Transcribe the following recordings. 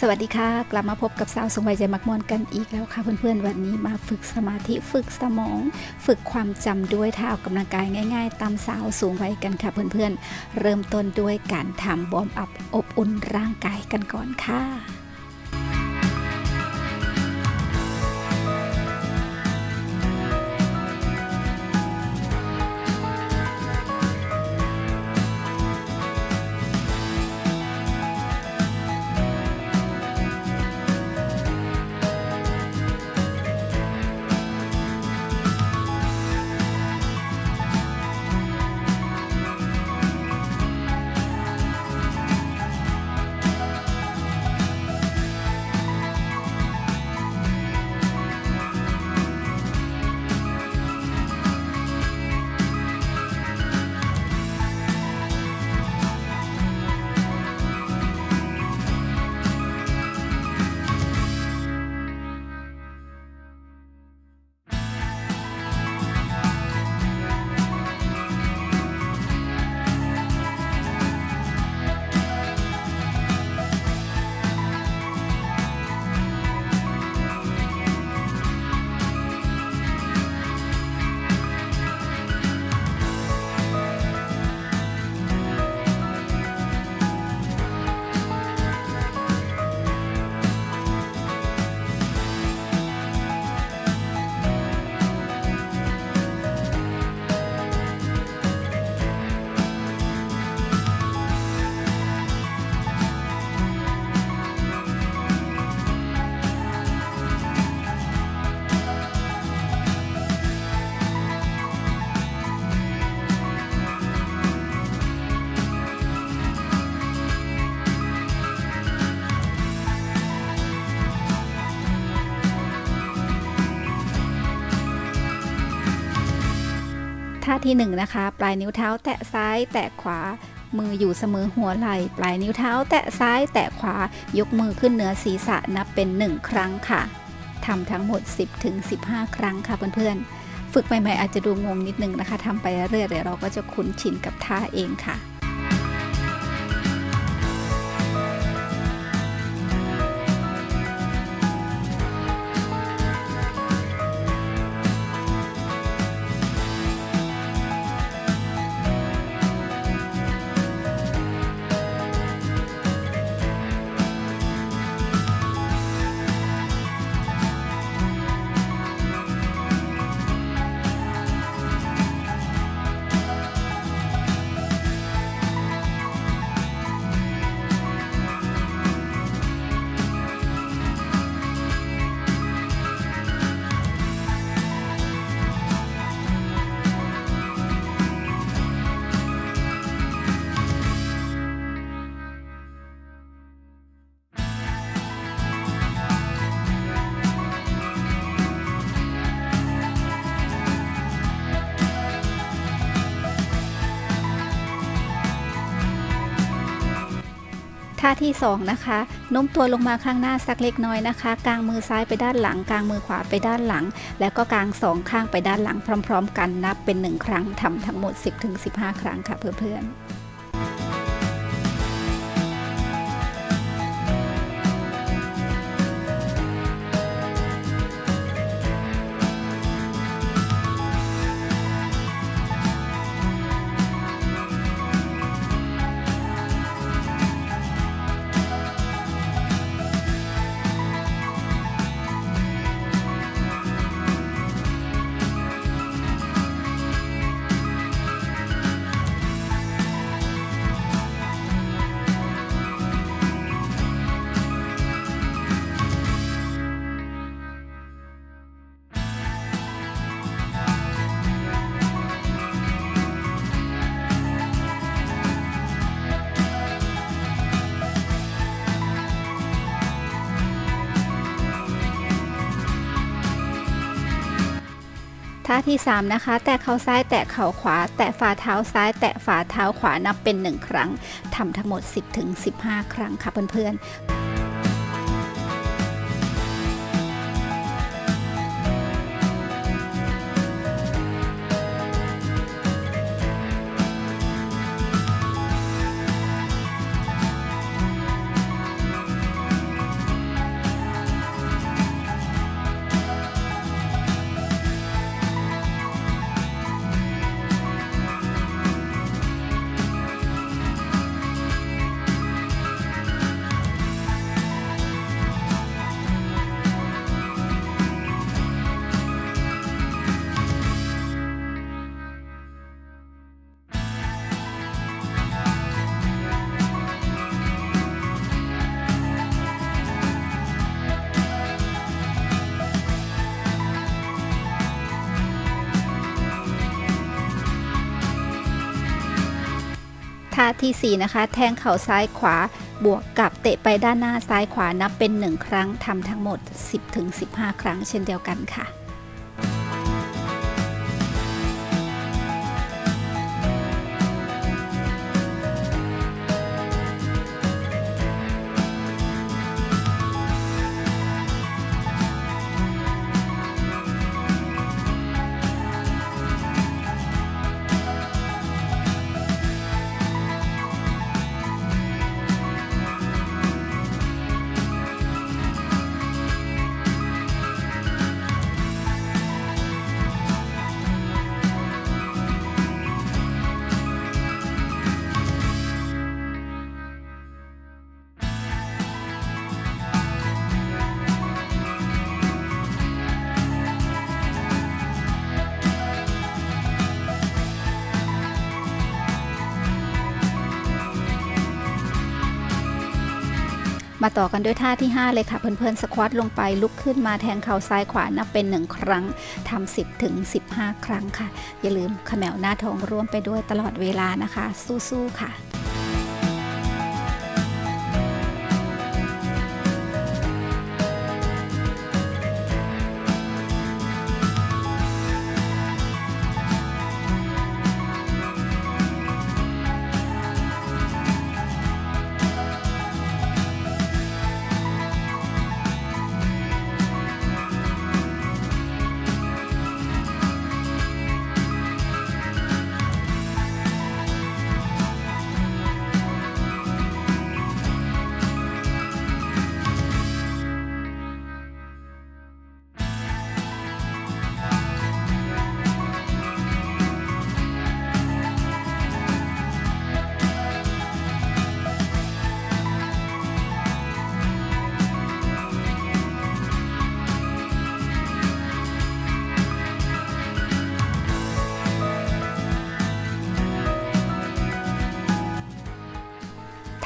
สวัสดีค่ะ กลับมาพบกับสาวสงวัยใจมักมวนกันอีกแล้วค่ะเพื่อนๆ วันนี้มาฝึกสมาธิฝึกสมอง ฝึกความจำด้วยท่าออกกาลังกายง่าย ๆ ตามสาวสูงวัยกันค่ะเพื่อนๆ เริ่มต้นด้วยการทำบอมอัพอบอุ่นร่างกายกันก่อนค่ะ ที่1นงนะคะ ปลายนิ้วเท้าแตะซ้ายแตะขวา มืออยู่เสมอหัวไหล่ปลายนิ้วเท้าแตะซ้ายแตะขวายกมือขึ้นเหนือศีรษะนับเป็น 1 ครั้งค่ะทำทั้งหมด 10ถึงครั้งค่ะเพื่อนๆ ฝึกใหม่ๆอาจจะดูงงนิดนึงนะคะทำไปเรื่อยๆเราก็จะคุ้นชินกับท่าเองค่ะ ท่าที่ 2 นะคะโน้มตัวลงมาข้างหน้าสักเล็กน้อยนะคะ กางมือซ้ายไปด้านหลัง กางมือขวาไปด้านหลัง แล้วก็กางสองข้างไปด้านหลังพร้อม ๆ กันนับเป็น 1 ครั้งทำทั้งหมด 10-15 ครั้งค่ะเพื่อนๆ ท่าที่ 3 นะคะ แตะเข่าซ้ายแตะเข่าขวา แตะฝ่าเท้าซ้าย แตะฝ่าเท้าขวานับเป็น 1 ครั้งทำทั้งหมด 10-15 ครั้งค่ะเพื่อนๆ ท่าทีสี่ 4 นะคะ แทงเข่าซ้ายขวาบวกกับเตะไปด้านหน้าซ้ายขวานับเป็น 1 ครั้งทำทั้งหมด 10-15 ครั้งเช่นเดียวกันค่ะ มาต่อกันด้วยท่าที่ 5 เลยค่ะเพื่อนๆสควอตลงไปลุกขึ้นมาแทงเข่าซ้ายขวานับเป็น 1 ครั้งทำ10ถึง15 ครั้งค่ะ อย่าลืมขมวหน้าท้องร่วมไปด้วยตลอดเวลานะคะ สู้ๆค่ะ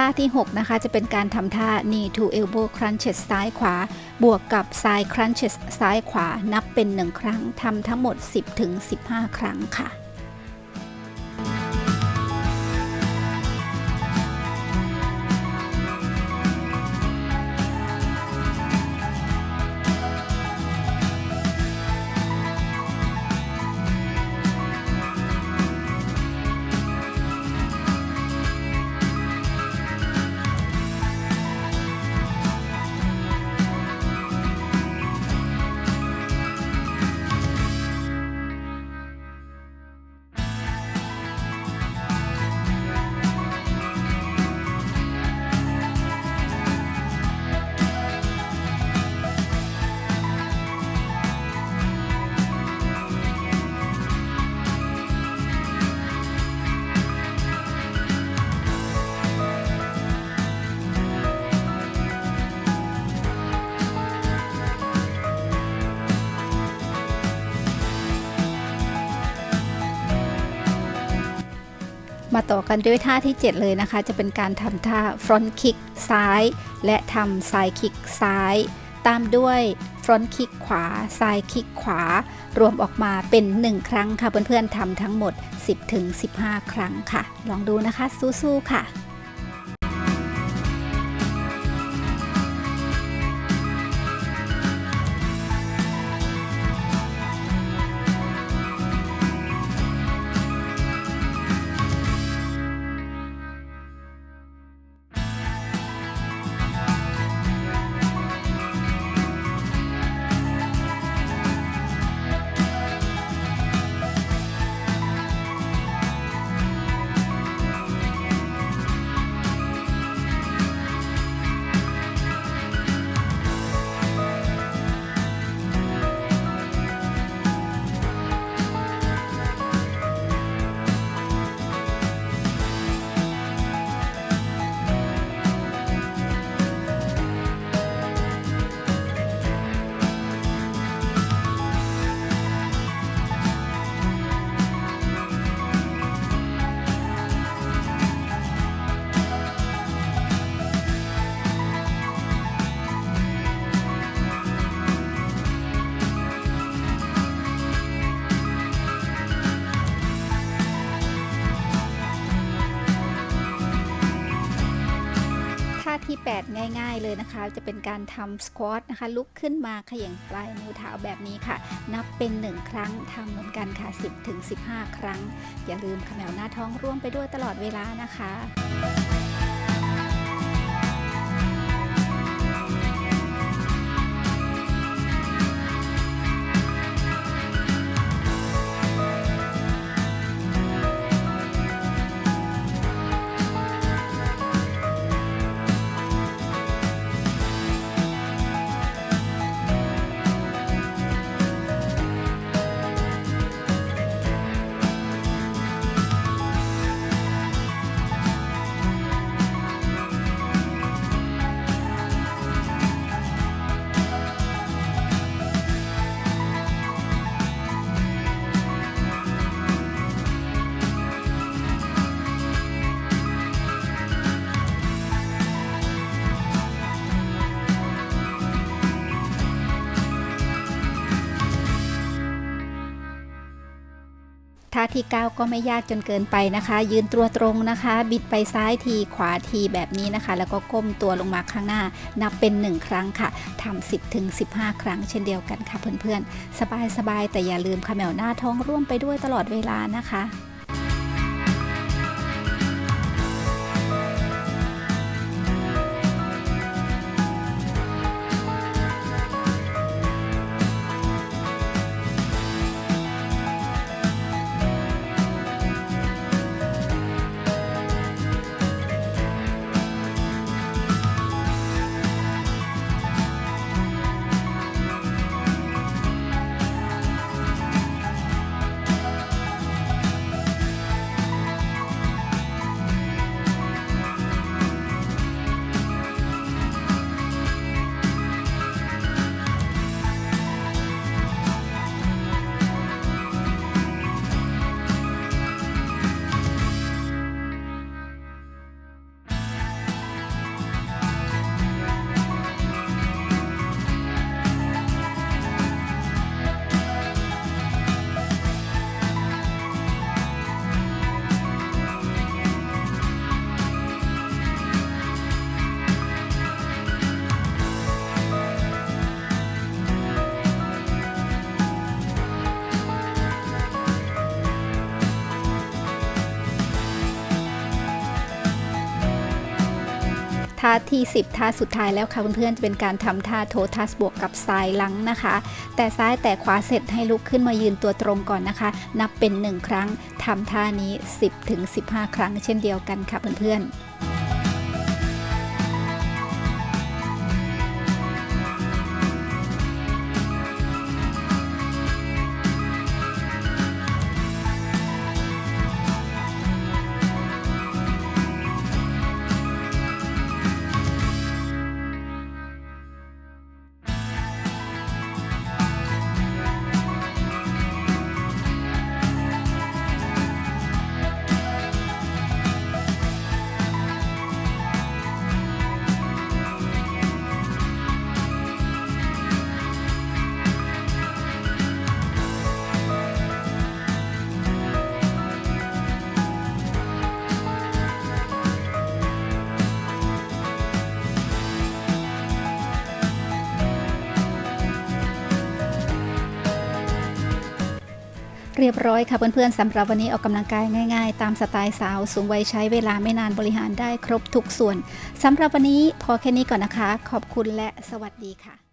ท่าที่ 6 นะคะ จะเป็นการทำท่า knee to elbow crunches ซ้ายขวา บวกกับ side crunches ซ้ายขวา นับเป็น 1 ครั้งทำทั้งหมด 10ถึง15 ครั้งค่ะ มาต่อกันด้วยท่าที่ 7 เลยนะคะ จะเป็นการทำท่า front kick ซ้าย และทำ side kick ซ้าย ตามด้วย front kick ขวา side kick ขวา รวมออกมาเป็น 1 ครั้งค่ะ เพื่อนๆทำทั้งหมด 10-15 ครั้งค่ะ ลองดูนะคะสู้ๆค่ะ ที่ 8 ง่าย ๆ เลยนะคะ จะเป็นการทำสควอตนะคะ ลุกขึ้นมาเขย่งปลายนิ้วเท้าแบบนี้ค่ะ นับเป็น 1 ครั้งทำเหมือนกันค่ะ 10-15 ครั้ง อย่าลืมขมวหน้าท้องร่วมไปด้วยตลอดเวลานะคะ ที่ 9 ก็ไม่ยากจนเกินไปนะคะ ยืนตัวตรงนะคะ บิดไปซ้ายทีขวาทีแบบนี้นะคะ แล้วก็ก้มตัวลงมาข้างหน้า นับเป็น 1 ครั้งค่ะทำ10ถึง15 ครั้งเช่นเดียวกันค่ะเพื่อนๆ สบายๆแต่อย่าลืมขมวหน้าท้องร่วมไปด้วยตลอดเวลานะคะ ท่าที่ 10ท่าสุดท้ายแล้วค่ะเพื่อนๆจะเป็นการทำท่าโททัสบวกกับซ้ายลังนะคะ แต่ซ้ายแต่ขวาเสร็จให้ลุกขึ้นมายืนตัวตรงก่อนนะคะ นับเป็น 1 ครั้งทำท่านี้ 10ถึง15 ครั้งเช่นเดียวกันค่ะเพื่อนๆ เรียบร้อยค่ะเพื่อนๆสำหรับวันนี้ออกกำลังกายง่ายๆ ตามสไตล์สาวสูงวัยใช้เวลาไม่นานบริหารได้ครบทุกส่วนสำหรับวันนี้พอแค่นี้ก่อนนะคะ ขอบคุณและสวัสดีค่ะ